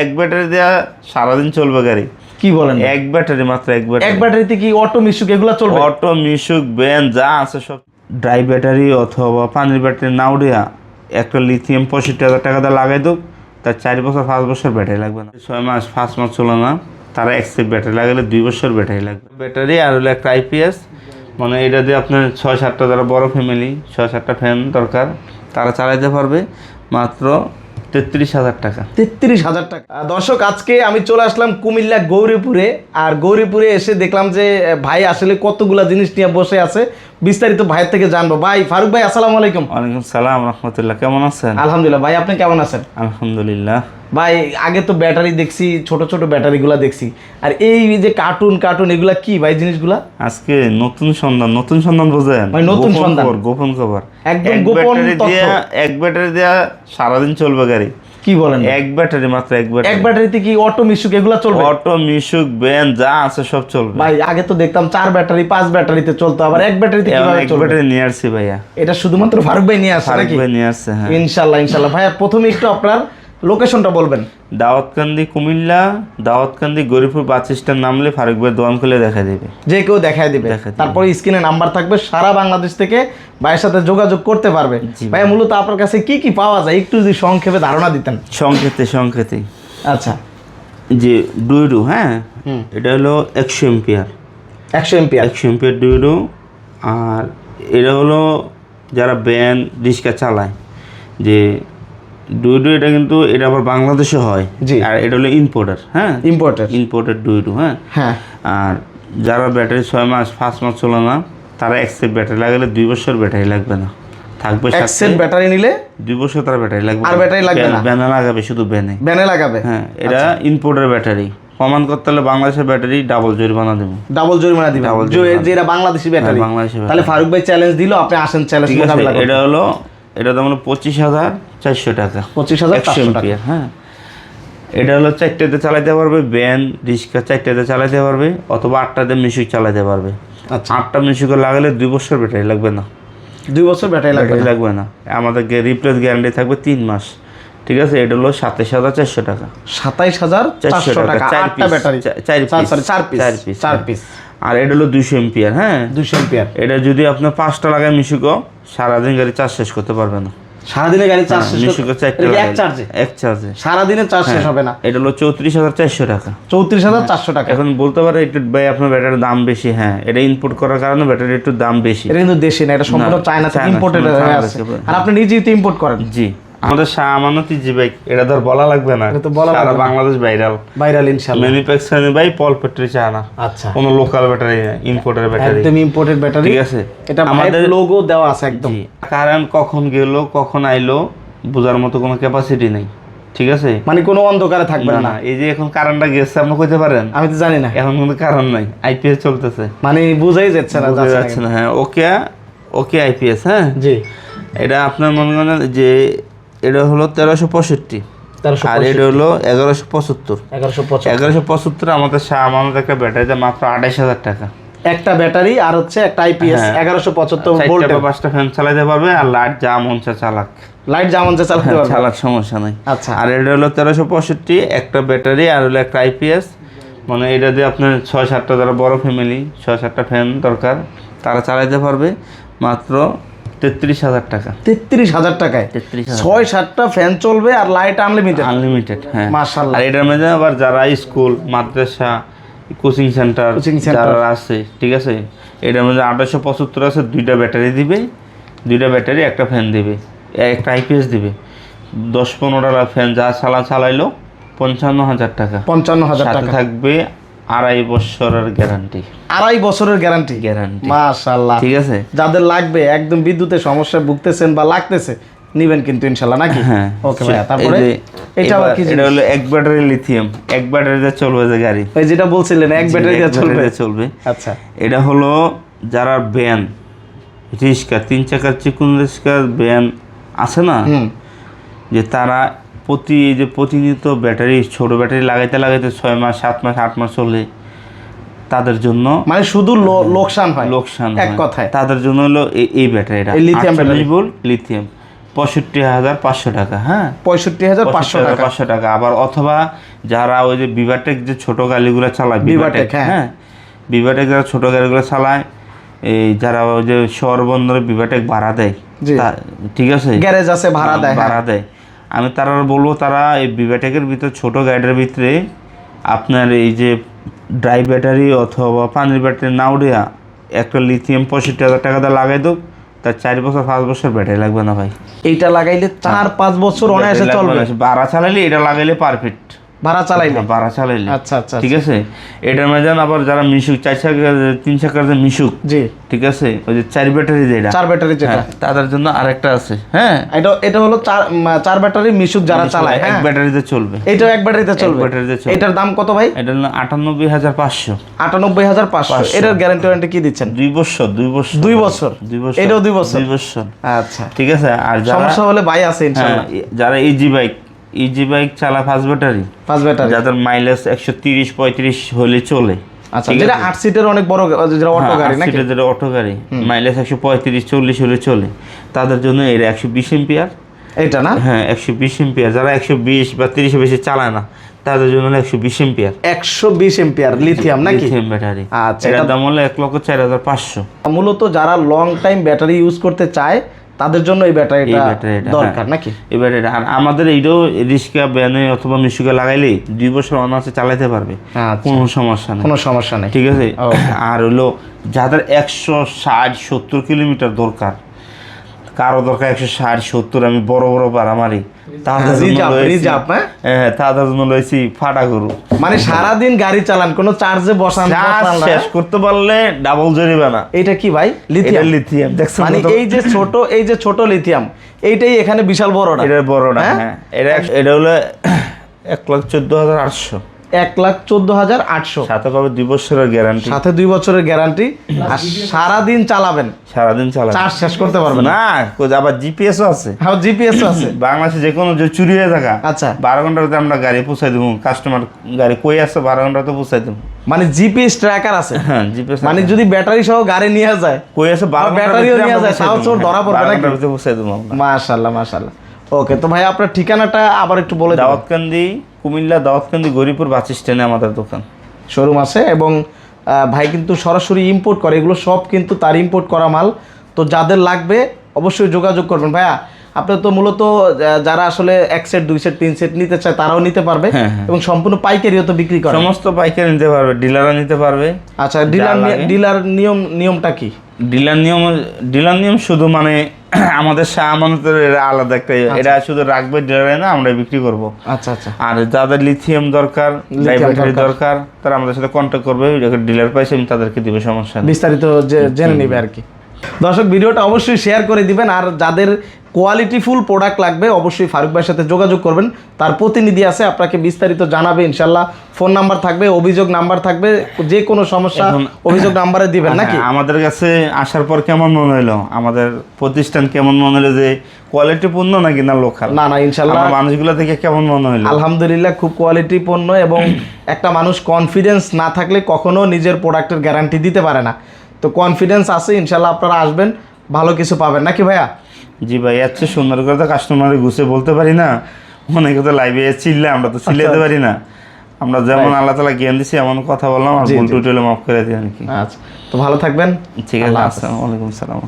এক ব্যাটারি দেওয়া সারাদিন চলবে গাড়ি। কি বলেন এক ব্যাটারি মাত্র এক ব্যাটারি। এক ব্যাটারিতে কি অটো মিশুক এগুলো চলবে? অটো মিশুক ব্যান যা আছে সব। ড্রাই ব্যাটারি অথবা পানির ব্যাটারি নাও দেয়া একটা লিথিয়াম পঁয়ষট্টি হাজার টাকা দিয়ে লাগাই দোক তার চার বছর পাঁচ বছর ব্যাটারি লাগবে না। ছয় মাস পাঁচ মাস চলে না তারা এক্সেপ ব্যাটারি লাগালে দুই বছর ব্যাটারি লাগবে। ব্যাটারি আর হলো একটা আইপিএস মানে এটা দিয়ে আপনার ছয় সাতটা যারা বড় ফ্যামিলি ছয় সাতটা ফ্যান দরকার তারা চালাইতে পারবে। মাত্র তেত্রিশ হাজার টাকা। তেত্রিশ হাজার টাকা। দর্শক আজকে আমি চলে আসলাম কুমিল্লা গৌরীপুরে। আর গৌরীপুরে এসে দেখলাম যে ভাই আসলে কতগুলা জিনিস নিয়ে বসে আছে। বিস্তারিত ভাইয়ের থেকে জানব। ভাই ফারুক ভাই আসসালামু আলাইকুম। ওয়ালাইকুম সালাম রহমতুল্লাহ। কেমন আছেন? আলহামদুলিল্লাহ ভাই আপনি কেমন আছেন? আলহামদুলিল্লাহ। ভাই আগে তো ব্যাটারি দেখছি ছোট ছোট ব্যাটারিগুলা দেখছি। আর এই যে কার্টুন কার্টুন এগুলা কি ভাই জিনিসগুলা? আজকে নতুন সন্ধান নতুন সন্ধান বোঝেন? ভাই, নতুন সন্ধান। গোপন খবর। একদম গোপন তথ্য। এক ব্যাটারি দেওয়া সারাদিন চলবে গাড়ি। কি বলেন এক ব্যাটারি মাত্র এক ব্যাটারি। এক ব্যাটারিতে কি অটো মিশুক এগুলা চলবে? অটো মিশুক ব্যান যা আছে সব চলবে। ভাই আগে তো দেখতাম চার ব্যাটারি পাঁচ ব্যাটারিতে চলতো আবার এক ব্যাটারিতে কীভাবে এক চলবে? ব্যাটারি নিয়ে আসছি ভাইয়া। এটা শুধুমাত্র ফারুক ভাই নিয়ে আসছে ফারুক ভাই নিয়ে আসছে হ্যাঁ। ইনশাল্লাহ ইনশাল্লাহ। ভাইয়া প্রথমে একটু আপনার লোকেশনটা বলবেন। দাওয়াতকান্দি কুমিল্লা দাওয়াতকান্দি গরিপুর বাস স্ট্যান্ড নামলে ফারুক ভাই দোকান খুলে দেখা দেবে। যে কেউ দেখায় দেবে। তারপরে স্ক্রিনে নাম্বার থাকবে সারা বাংলাদেশ থেকে ভাইয়ের সাথে যোগাযোগ করতে পারবে। জি। ভাইয়া মূলত আপনার কাছে কি কি পাওয়া যায়? একটু যদি সংক্ষেপে ধারণা দিতেন। সংক্ষেপে সংক্ষেপে। আচ্ছা। যে ডুইডু হ্যাঁ? এটা হলো একশো এম্পিয়ার একশো এম্পিয়ার একশো এম্পিয়ার ডুইডু। আর এটা হলো যারা ব্যান রিক্সা চালায় যে ডুইডু এটা কিন্তু এটা আবার বাংলাদেশে হয়। জি। আর এটা হলো ইম্পোর্টার হ্যাঁ? ইম্পোর্টেড ইম্পোর্টার ডুইডু হ্যাঁ? হ্যাঁ। আর যারা ব্যাটারি ছয় মাস পাঁচ মাস চলে না তারা একসেপ ব্যাটারি লাগালে দুই বছর ব্যাটারি লাগবে না। থাকবে এক ব্যাটারি নিলে দুই বছর তার ব্যাটারি লাগবে আর ব্যাটারি লাগবে না? ব্যানে লাগাবে শুধু ব্যানে। ব্যানে লাগাবে? হ্যাঁ এটা আচ্ছা। Importer battery. প্রমাণ করতে হলে বাংলাদেশের ব্যাটারি ডাবল জরিমানা দেবো। ডাবল জরিমানা দিবে জরিমানা। যেটা বাংলাদেশি ব্যাটারি। হ্যাঁ, বাংলাদেশি তাহলে ফারুক ভাই চ্যালেঞ্জ দিল আপনি আসেন চ্যালেঞ্জ এটা হলো এটা দাম হলো পঁচিশ হাজার চারশো টাকা। পঁচিশ হাজার একশো এম্পিয়ার হ্যাঁ। এটা হলো চারটাতে চালাতে পারবে ব্যান রিক্সা চারটাতে চালাতে পারবে অথবা আটটাতে মিশুক চালাতে পারবে। আচ্ছা। আটটা মিশুকে লাগালে দুই বছর ব্যাটারি লাগবে না। দুই বছর ব্যাটারি লাগবে লাগবে না। আমাদের রিপ্লেস গ্যারান্টি থাকবে তিন মাস। ঠিক আছে? এটা হলো সাতাশ হাজার চারশো টাকা। সাতাইশ হাজার চারশো টাকা চার আটটা ব্যাটারি। চার চার চার পিস চার চার হ্যাঁ। পিস আর এটা হলো দুইশো এম্পিয়ার হ্যাঁ। দুশো এম্পিয়ার। এটা যদি আপনার পাঁচটা লাগায় মিশুকো সারাদিন গাড়ি চার্জ শেষ করতে পারবে না। সারাদিনে গাড়ি চার্জ শেষ করতে- চারটা এটা এক চার্জে? এক চার্জে। সারাদিনে চার্জ শেষ হবে না। এটা হলো চৌত্রিশ হাজার চারশো টাকা। চৌত্রিশ হাজার চারশো টাকা। এখন বলতে পারে একটু ভাই আপনার ব্যাটারির দাম বেশি হ্যাঁ এটা ইনপুট করার কারণে ব্যাটারি একটু দাম বেশি। এটা কিন্তু দেশি না এটা সম্পূর্ণ চায়না ইম্পোর্টেড হয়ে আছে। আর আপনি নিজেই তো ইম্পোর্ট করেন। জি। আমাদের শাহ আমানতি জি বাইক এটা ধর বলা লাগবে না। এটা তো বলা সারা। বাংলাদেশ ভাইরাল। ভাইরাল ইনশাল্লাহ। ম্যানুফ্যাকচারিং ভাই পল ব্যাটারি চায় না আচ্ছা। কোনো লোকাল ব্যাটারি না ইম্পোর্টের ব্যাটারি একদম ইম্পোর্টেড ব্যাটারি ঠিক আছে? এটা আমাদের লোগো দেওয়া আছে একদম। কারেন্ট কখন গেল কখন আইলো বোঝার মতো কোনো ক্যাপাসিটি নেই। ঠিক আছে? মানে কোনো অন্ধকারে থাকবে না। এই যে এখন কারেন্টটা গেছে আপনি কইতে পারেন? আমি তো জানি না। এখন কোনো কারণ নাই আইপিএস চলতেছে। মানে বুঝাই যাচ্ছে না বোঝা যাচ্ছে না। যাচ্ছে না হ্যাঁ ওকে ওকে আইপিএস হ্যাঁ? জি। এটা আপনার মনে করেন যে এটা হলো তেরোশো পঁয়ষট্টি। আর এটা হলো এগারোশো পঁচাত্তর। এগারোশো পঁচাত্তর। আমাদের আমাদের একটা ব্যাটারিতে মাত্র আঠাইশ হাজার টাকা। একটা ব্যাটারি আর হচ্ছে একটা আইপিএস হ্যাঁ। এগারোশো পঁচাত্তর ভোল্ট পাঁচটা ফ্যান চালাতে পারবে আর লাইট যা মন চালাক। লাইট যে চালাতে পারবে। চালাক সমস্যা নাই। আচ্ছা। আর এটা হলো তেরোশো পঁয়ষট্টি একটা ব্যাটারি আর হলো একটা আইপিএস মানে এটা দিয়ে আপনার ছয় সাতটা যারা বড় ফ্যামিলি ছয় সাতটা ফ্যান দরকার তারা চালাতে পারবে। মাত্র তেত্রিশ হাজার টাকা। তেত্রিশ হাজার টাকায়? তেত্রিশ ছয় সাতটা ফ্যান চলবে আর লাইট আনলিমিটেড আনলিমিটেড হ্যাঁ। মাশাআল্লাহ। আর এটার মধ্যে আবার যারা স্কুল মাদ্রাসা কোচিং সেন্টার center। যারা আছে ঠিক আছে? এটার মধ্যে আঠাশশো পঁচাত্তর আছে দুইটা ব্যাটারি দিবে দুইটা ব্যাটারি একটা ফ্যান দিবে একটা আইপিএস দিবে। দশ পনেরোটা ফ্যান যা চালা চালাইলো পঞ্চান্ন হাজার টাকা। পঞ্চান্ন হাজার টাকা। থাকবে আড়াই বছরের গ্যারান্টি আড়াই বছরের গ্যারান্টি গ্যারান্টি মাশাল্লাহ ঠিক আছে? যাদের লাগবে একদম বিদ্যুতের সমস্যায় ভুগতেছেন বা লাগতেছে নিবেন কিন্তু ইনশাল্লাহ নাকি? হ্যাঁ ওকে ভাইয়া এই তারপরে এটা কি এটা হলো এক ব্যাটারি লিথিয়াম এক ব্যাটারিতে চলবে যে গাড়ি। ওই যেটা বলছিলেন এক ব্যাটারি দিয়ে চলবে? চলবে। আচ্ছা। এটা হলো যারা ব্যান রিক্সা তিন চাকার চিকুন রিক্সার ব্যান আছে না? যে তারা প্রতি এই যে প্রতিনিয়ত ব্যাটারি ছোট ব্যাটারি লাগাইতে লাগাইতে ছয় মাস সাত মাস আট মাস চলে তাদের জন্য মানে শুধু লোকসান হয়? লোকসান এক হয়। কথায়? তাদের জন্য হলো এই- ব্যাটারিটা। battery। ভোল্ট লিথিয়াম পঁয়ষট্টি হাজার পাঁচশো টাকা হ্যাঁ? পঁয়ষট্টি হাজার পাঁচশো টাকা। পাঁচশো টাকা। আবার অথবা যারা ওই যে বিভাটেক যে ছোট গাড়িগুলো চালায় বিভাটেক, হ্যাঁ। হ্যাঁ? বিভাটেক যারা ছোট গাড়িগুলো চালায় এই যারা ওই যে শহর বন্দরে বিভাটেক ভাড়া দেয় ঠিক আছে? গ্যারেজ আছে ভাড়া দেয় হ্যাঁ। ভাড়া দেয়। আমি তারা বলব তারা এই বিভাটেকের ভিতরে ছোট গাড়ির ভিতরে আপনার এই যে ড্রাই ব্যাটারি অথবা পানির ব্যাটারি নাও উঠিয়া একটা লিথিয়াম পঁয়ষট্টি হাজার টাকা দিয়ে লাগাই দোক তার চার বছর পাঁচ বছর ব্যাটারি লাগবে না ভাই। এইটা লাগাইলে চার পাঁচ বছর অনায়াসে চলবে। বাড়া চালাইলে এটা লাগাইলে পারফেক্ট ভাড়া চালাইলে? ভাড়া চালাইলে। আচ্ছা আচ্ছা ঠিক আছে? এটার মধ্যে আবার যারা মিশুক চার চাকার তিন চাকার যে মিশুক। জি। ঠিক আছে? ওই যে চার ব্যাটারি যেটা চার ব্যাটারি যেটা। হ্যাঁ, তাদের জন্য আরেকটা আছে। হ্যাঁ? এটা এটা হলো চার চার ব্যাটারি মিশুক যারা চালায় এক হ্যাঁ? ব্যাটারিতে চলবে। এটাও এক ব্যাটারিতে চলবে। ব্যাটারিতে চলবে। এটার দাম কত ভাই? এটা হলো আটানব্বই হাজার পাঁচশো। আটানব্বই হাজার পাঁচশো। এটার গ্যারান্টি ওয়ারেন্টি কি দিচ্ছেন? দুই বছর দুই বছর। দুই বছর? দুই বছর। এটাও দুই বছর? দুই বছর। আচ্ছা। ঠিক আছে? আর সমস্যা হলে ভাই আছে হ্যাঁ, ইনশাল্লাহ যারা ইজি বাইক ইজি বাইক চালা ফার্স্ট ব্যাটারি পাঁচ ব্যাটারি যাদের মাইলেজ একশো তিরিশ পঁয়ত্রিশ হলে চলে। আচ্ছা যেটা আছে? আট সিটের অনেক বড় যেটা অটো হ্যাঁ, গাড়ি নাকি? সিটের যেটা অটো গাড়ি। মাইলেজ একশো পঁয়ত্রিশ চল্লিশ হলে চলে। তাদের জন্য এর একশো বিশ এম্পিয়ার এটা না? হ্যাঁ একশো বিশ এম্পিয়ার যারা একশো বিশ বা তিরিশ বেশি চালায় না তাদের জন্য একশো বিশ এম্পিয়ার একশো বিশ এম্পিয়ার লিথিয়াম নাকি? লিথিয়াম ব্যাটারি আচ্ছা, এটার এটা- দাম হলো এক লক্ষ চার হাজার পাঁচশো। মূলত যারা লং টাইম ব্যাটারি ইউজ করতে চায় তাদের জন্য এই ব্যাটারি ব্যাটারিটা দরকার হ্যাঁ। নাকি? এই ব্যাটারিটা আর আমাদের এইটাও রিক্সা ব্যানে অথবা মিশুকে লাগাইলে দুই বছর অনার্সে চালাতে পারবে। আচ্ছা। কোনো সমস্যা নেই। কোনো সমস্যা নেই। ঠিক আছে? আর হলো যাদের একশো ষাট সত্তর কিলোমিটার দরকার কারও দরকার একশো ষাট সত্তর আমি বড় বড় পারা মারি তাদের জন্য লয়েছি- হ্যাঁ? হ্যাঁ তাদের জন্য লয়েছি ফাটা গরু। মানে সারাদিন গাড়ি চালান কোনো চার্জে বসান না। শেষ করতে পারলে ডাবল জরিমানা। এটা কি ভাই? লিথিয়াম লিথিয়াম মানে এই যে ছোট এই যে ছোট লিথিয়াম এইটাই এখানে বিশাল এটা বড়টা হ্যাঁ? হ্যাঁ। এটা এটা হলো এক লাখ চোদ্দ হাজার আটশো। এক লাখ চোদ্দ হাজার আটশো। সাথে পাবে দুই বছরের গ্যারান্টি সাথে দুই বছরের গ্যারান্টি আর সারাদিন চালাবেন। সারাদিন চালাবে চার্জ শেষ করতে পারবেন না। আবার জিপিএসও আছে। হ্যাঁ জিপিএস আছে। বাংলাদেশে যে কোনো যে চুরি হয়ে থাকা আচ্ছা। বারো ঘন্টাতে আমরা গাড়ি পৌঁছাই দেবো। কাস্টমার গাড়ি কই আছে বারো ঘন্টাতে পৌঁছাই দেবো। মানে জিপিএস ট্র্যাকার আছে। হ্যাঁ জিপিএস মানে যদি ব্যাটারি সহ গাড়ি নিয়ে যায় কই আছে বারো ব্যাটারিও নিয়ে যায়, পৌঁছাই তাও চোর ধরা পড়বে পৌঁছাই দেবো ওকে তো ভাই আপনার ঠিকানাটা আবার একটু বলে দাও দাওয়াতকান্দি কুমিল্লা দাওয়াতকান্দি গরিপুর বাস স্ট্যান্ডে আমাদের দোকান। শোরুম আছে এবং ভাই কিন্তু সরাসরি ইম্পোর্ট করে। এগুলো সব কিন্তু তার ইম্পোর্ট করা মাল। তো যাদের লাগবে অবশ্যই যোগাযোগ করবেন। ভাইয়া আপনি তো মূলত যারা আসলে এক সেট দুই সেট তিন সেট নিতে চায় তারাও নিতে পারবে হ্যাঁ, হ্যাঁ। এবং সম্পূর্ণ পাইকারিও তো বিক্রি করে। সমস্ত পাইকারি নিতে পারবে ডিলাররা নিতে পারবে। আচ্ছা ডিলার। ডিলার নিয়ম নিয়মটা কি? ডিলার নিয়ম ডিলার নিয়ম শুধু মানে আমাদের আমানতের আলাদা একটা এটা শুধু রাখবে ডিলারে না আমরা বিক্রি করব। আচ্ছা আচ্ছা। আর যাদের লিথিয়াম দরকার ব্যাটারি দরকার। তারা আমাদের সাথে কন্ট্যাক্ট করবে ডিলার পাইছে আমি তাদেরকে দিবে সমস্যা বিস্তারিত জেনে নিবে আর কি। দর্শক ভিডিওটা অবশ্যই শেয়ার করে দিবেন। আর যাদের কোয়ালিটি ফুল প্রোডাক্ট লাগবে অবশ্যই ফারুক ভাইয়ের সাথে যোগাযোগ করবেন। তার প্রতিনিধি আছে আপনাকে বিস্তারিত জানাবে ইনশাল্লাহ ফোন নাম্বার থাকবে অভিযোগ নাম্বার থাকবে যে কোনো সমস্যা অভিযোগ নাম্বারে দিবেন নাকি? হ্যাঁ, আমাদের কাছে আসার পর কেমন মনে হলো আমাদের প্রতিষ্ঠান কেমন মনে হলো যে কোয়ালিটি পূর্ণ নাকি না লোকাল না না ইনশাল্লাহ মানুষগুলো থেকে কেমন মনে হলো আলহামদুলিল্লাহ খুব কোয়ালিটি পণ্য এবং একটা মানুষ কনফিডেন্স না থাকলে কখনো নিজের প্রোডাক্টের গ্যারান্টি দিতে পারে না। তো কনফিডেন্স আছে ইনশাল্লাহ আপনারা আসবেন ভালো কিছু পাবেন। নাকি ভাইয়া? জি ভাই এত সুন্দর করে তো কাস্টমারে গুছে বলতে পারি না। মনে তো লাইভে চিল্লে আমরা তো চিল্লাতে পারি না। আমরা যেমন আল্লাহ তালা জ্ঞান দিছি এমন কথা বললাম আর ভুল। টুটলে মাফ করে দিই আর কি। আচ্ছা। তো ভালো থাকবেন। ঠিক আছে আসসালামু আলাইকুম সালাম।